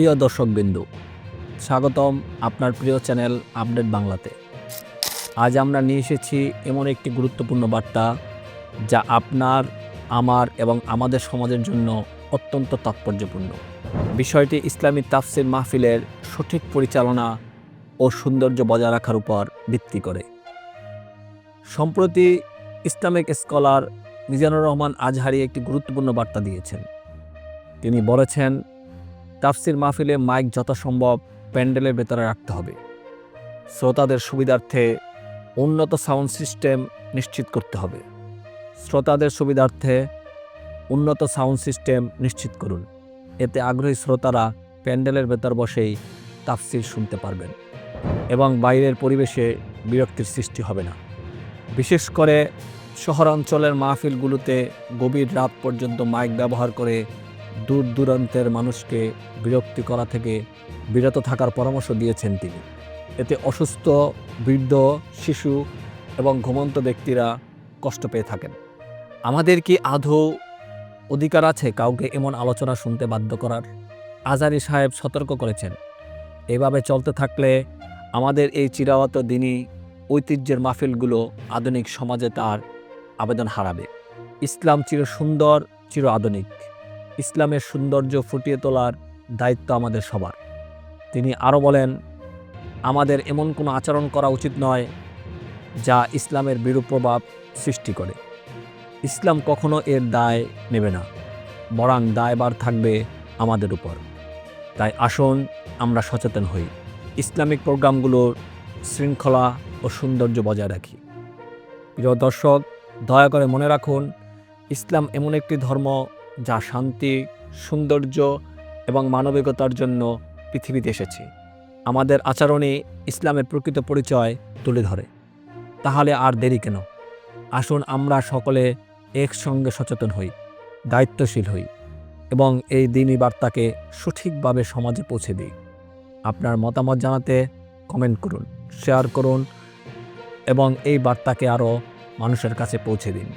প্রিয় দর্শকবিন্দু, স্বাগতম আপনার প্রিয় চ্যানেল আপডেট বাংলাতে। আজ আমরা নিয়ে এসেছি এমন একটি গুরুত্বপূর্ণ বার্তা যা আপনার, আমার এবং আমাদের সমাজের জন্য অত্যন্ত তাৎপর্যপূর্ণ। বিষয়টি ইসলামী তাফসির মাহফিলের সঠিক পরিচালনা ও সৌন্দর্য বজায় রাখার উপর ভিত্তি করে। সম্প্রতি ইসলামিক স্কলার মিজানুর রহমান আজহারি একটি গুরুত্বপূর্ণ বার্তা দিয়েছেন। তিনি বলেছেন তাফসির মাহফিলে মাইক যথাসম্ভব প্যান্ডেলের ভেতরে রাখতে হবে। শ্রোতাদের সুবিধার্থে উন্নত সাউন্ড সিস্টেম নিশ্চিত করতে হবে। শ্রোতাদের সুবিধার্থে উন্নত সাউন্ড সিস্টেম নিশ্চিত করুন। এতে আগ্রহী শ্রোতারা প্যান্ডেলের ভেতর বসেই তাফসির শুনতে পারবেন এবং বাইরের পরিবেশে বিরক্তির সৃষ্টি হবে না। বিশেষ করে শহরাঞ্চলের মাহফিলগুলোতে গভীর রাত পর্যন্ত মাইক ব্যবহার করে দূর দূরান্তের মানুষকে বিরক্তি করা থেকে বিরত থাকার পরামর্শ দিয়েছেন তিনি। এতে অসুস্থ, বৃদ্ধ, শিশু এবং ঘুমন্ত ব্যক্তিরা কষ্ট পেয়ে থাকেন। আমাদের কি আদৌ অধিকার আছে কাউকে এমন আলোচনা শুনতে বাধ্য করার? আজারি সাহেব সতর্ক করেছেন, এভাবে চলতে থাকলে আমাদের এই চিরাওয়াত দিনই ঐতিহ্যের মাহফিলগুলো আধুনিক সমাজে তার আবেদন হারাবে। ইসলাম চির সুন্দর চির আধুনিক। ইসলামের সৌন্দর্য ফুটিয়ে তোলার দায়িত্ব আমাদের সবার। তিনি আরও বলেন, আমাদের এমন কোনো আচরণ করা উচিত নয় যা ইসলামের বিরূপ প্রভাব সৃষ্টি করে। ইসলাম কখনো এর দায় নেবে না, বরং দায়বার থাকবে আমাদের উপর। তাই আসুন আমরা সচেতন হই। ইসলামিক প্রোগ্রামগুলোর শৃঙ্খলা ও সৌন্দর্য বজায় রাখি। প্রিয় দর্শক, দয়া করে মনে রাখুন, ইসলাম এমন একটি ধর্ম যা শান্তি, সৌন্দর্য এবং মানবিকতার জন্য পৃথিবীতে এসেছে। আমাদের আচরণে ইসলামের প্রকৃত পরিচয় তুলে ধরে। তাহলে আর দেরি কেন? আসুন আমরা সকলে একসঙ্গে সচেতন হই, দায়িত্বশীল হই এবং এই দিনই বার্তাকে সঠিকভাবে সমাজে পৌঁছে দিই। আপনার মতামত জানাতে কমেন্ট করুন শেয়ার করুন এবং এই বার্তাকে আরও মানুষের কাছে পৌঁছে দিন।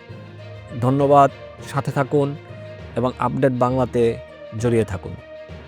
ধন্যবাদ, সাথে থাকুন। এবং আপডেট বাংলাতে জড়িয়ে থাকুন।